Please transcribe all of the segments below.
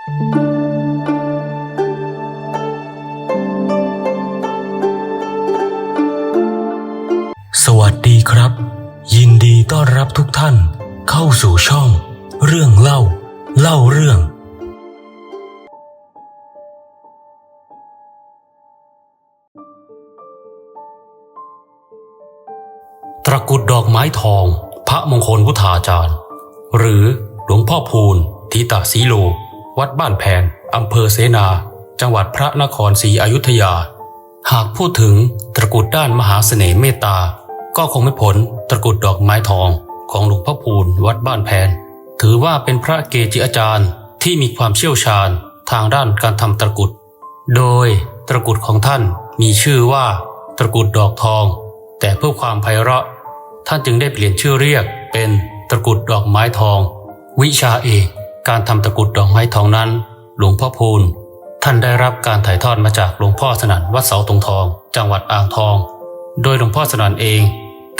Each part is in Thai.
สวัสดีครับ ยินดีต้อนรับทุกท่านเข้าสู่ช่อง เรื่องเล่า เล่าเรื่อง ตระกุดดอกไม้ทอง พระมงคลพุทธาจารย์ หรือหลวงพ่อพูนทิตาสีโล วัดบ้านแผนอำเภอเสนา จังหวัดพระนครศรีอยุธยา หากพูดถึงตระกุดด้านมหาเสน่ห์เมตตา ก็คงไม่พ้นตระกุดดอกไม้ทองของหลวงพ่อพูนวัดบ้านแผน ถือว่าเป็นพระเกจิอาจารย์ที่มีความเชี่ยวชาญทางด้านการทำตระกุด โดยตระกุดของท่านมีชื่อว่าตระกุดดอกทอง แต่เพื่อความไพเราะ ท่านจึงได้เปลี่ยนชื่อเรียกเป็นตระกุดดอกไม้ทอง วิชาเอก การทำตะกุดดอกไม้ทองนั้น หลวงพ่อพูนท่านได้รับการถ่ายทอดมาจากหลวงพ่อสนั่นวัดเสาตรงทอง จังหวัดอ่างทอง โดยหลวงพ่อสนั่นเอง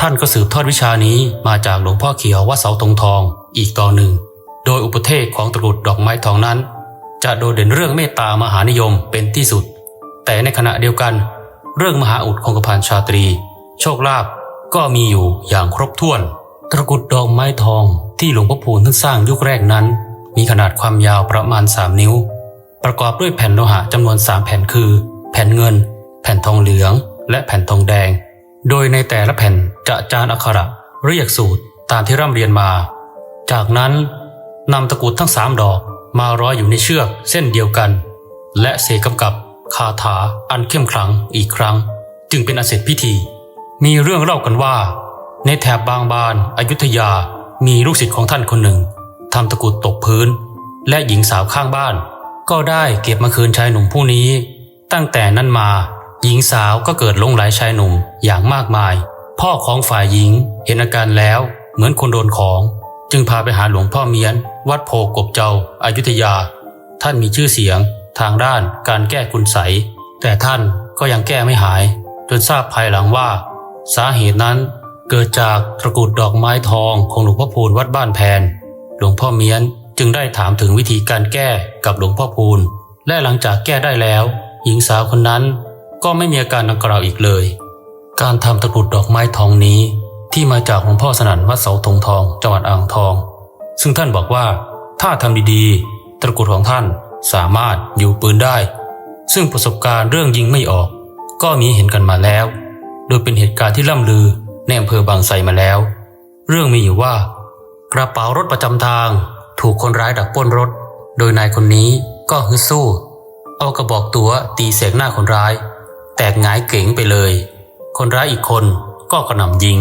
ท่านก็สืบทอดวิชานี้มาจากหลวงพ่อเขียววัดเสาตรงทอง อีกต่อหนึ่ง โดยอุปเทศของตะกุดดอกไม้ทองนั้น จะโดดเด่นเรื่องเมตตามหานิยมเป็นที่สุด แต่ในขณะเดียวกัน เรื่องมหาอุดคงกระพันชาตรี โชคลาภก็มีอยู่อย่างครบถ้วน ตะกุดดอกไม้ทองที่หลวงพ่อพูนท่านสร้างยุคแรกนั้น มีขนาดความยาวประมาณ 3 นิ้ว ประกอบด้วยแผ่นโลหะจำนวน 3 แผ่นคือ แผ่นเงิน แผ่นทองเหลือง และแผ่นทองแดง โดยในแต่ละแผ่นจะจานอักขระเรียกสูตรตามที่ร่ำเรียนมา จากนั้นนำตะกุดทั้งสามดอกมาร้อยอยู่ในเชือกเส้นเดียวกัน และเสกกำกับคาถาอันเข้มขลังอีกครั้ง จึงเป็นอันเสร็จพิธี มีเรื่องเล่ากันว่า ในแถบบางบานอายุทยามีลูกศิษย์ของท่านคนหนึ่ง ทำตะกุดตกพื้น และหญิงสาวข้างบ้าน ก็ได้เก็บมาคืนชายหนุ่มผู้นี้ ตั้งแต่นั้นมา หญิงสาวก็เกิดลงไหลชายหนุ่มอย่างมากมาย พ่อของฝ่ายหญิงเห็นอาการแล้วเหมือนคนโดนของ จึงพาไปหาหลวงพ่อเมียน วัดโพกบเจ้าอายุทยา ท่านมีชื่อเสียง ทางด้านการแก้คุณไสยแต่ท่านก็ยังแก้ไม่หาย จนทราบภายหลังว่า สาเหตุนั้นเกิดจากตะกุดดอกไม้ทองของหลวงพ่อพูนวัดบ้านแพน หลวงพ่อเมียนจึงได้ถามถึงวิธีการแก้กับหลวงพ่อพูน และหลังจากแก้ได้แล้ว หญิงสาวคนนั้นก็ไม่มีอาการดังกล่าวอีกเลย การทำตะกรุดดอกไม้ทองนี้ ที่มาจากหลวงพ่อสนั่นวัดเสาธงทองจังหวัดอ่างทอง ซึ่งท่านบอกว่า ถ้าทำดีๆ ตะกรุดของท่านสามารถอยู่ปืนได้ ซึ่งประสบการณ์เรื่องยิงไม่ออก ก็มีเห็นกันมาแล้ว โดยเป็นเหตุการณ์ที่ล่ำลือในอำเภอบางไทรมาแล้ว เรื่องมีอยู่ว่า กระเป๋ารถประจำทาง ถูกคนร้ายดักป้นรถ โดยนายคนนี้ก็ฮึดสู้ เอากระบอกตัวตีเสกหน้าคนร้าย แตกหงายเก๋งไปเลย คนร้ายอีกคนก็กระหน่ำยิง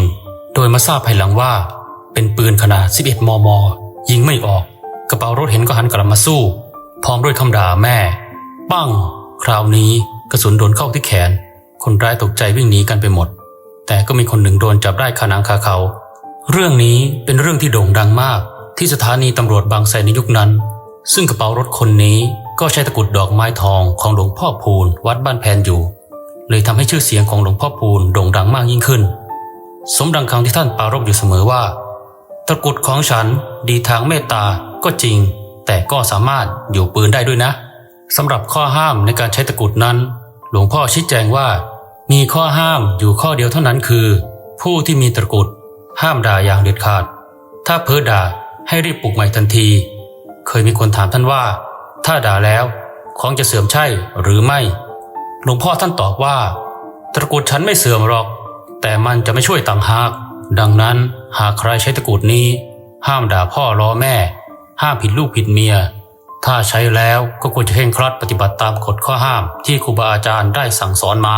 โดยมาทราบภายหลังว่า เป็นปืนขนาด 11 มม ยิงไม่ออก กระเป๋ารถเห็นก็หันกลับมาสู้ พร้อมด้วยคำด่าแม่ ปั้ง คราวนี้กระสุนโดนเข้าที่แขน คนร้ายตกใจวิ่งหนีกันไปหมด แต่ก็มีคนหนึ่งโดนจับได้คาหนังคาเขา เรื่องนี้เป็นเรื่องที่โด่งดังมากที่สถานีตำรวจบางไทรในยุคนั้น ซึ่งกระเป๋ารถคนนี้ก็ใช้ตะกุดดอกไม้ทองของหลวงพ่อพูนวัดบ้านแพนอยู่ เลยทำให้ชื่อเสียงของหลวงพ่อพูนโด่งดังมากยิ่งขึ้น สมดังคำที่ท่านปารภอยู่เสมอว่า ตะกุดของฉันดีทางเมตตาก็จริง แต่ก็สามารถอยู่ปืนได้ด้วยนะสำหรับข้อห้ามในการใช้ตะกุดนั้น หลวงพ่อชี้แจงว่า มีข้อห้ามอยู่ข้อเดียวเท่านั้นคือ ผู้ที่มีตะกุด ห้ามด่าอย่างเด็ดขาด ถ้าเพ้อด่าให้รีบปลุกใหม่ทันที เคยมีคนถามท่านว่า ถ้าด่าแล้วของจะเสื่อมใช่หรือไม่ หลวงพ่อท่านตอบว่า ตะกุดฉันไม่เสื่อมหรอก แต่มันจะไม่ช่วยต่างหาก ดังนั้นหากใครใช้ตะกุดนี้ ห้ามด่าพ่อล้อแม่ ห้ามผิดลูกผิดเมีย ถ้าใช้แล้วก็ควรจะเคร่งครัดปฏิบัติตามกฎข้อห้ามที่ครูบาอาจารย์ได้สั่งสอนมา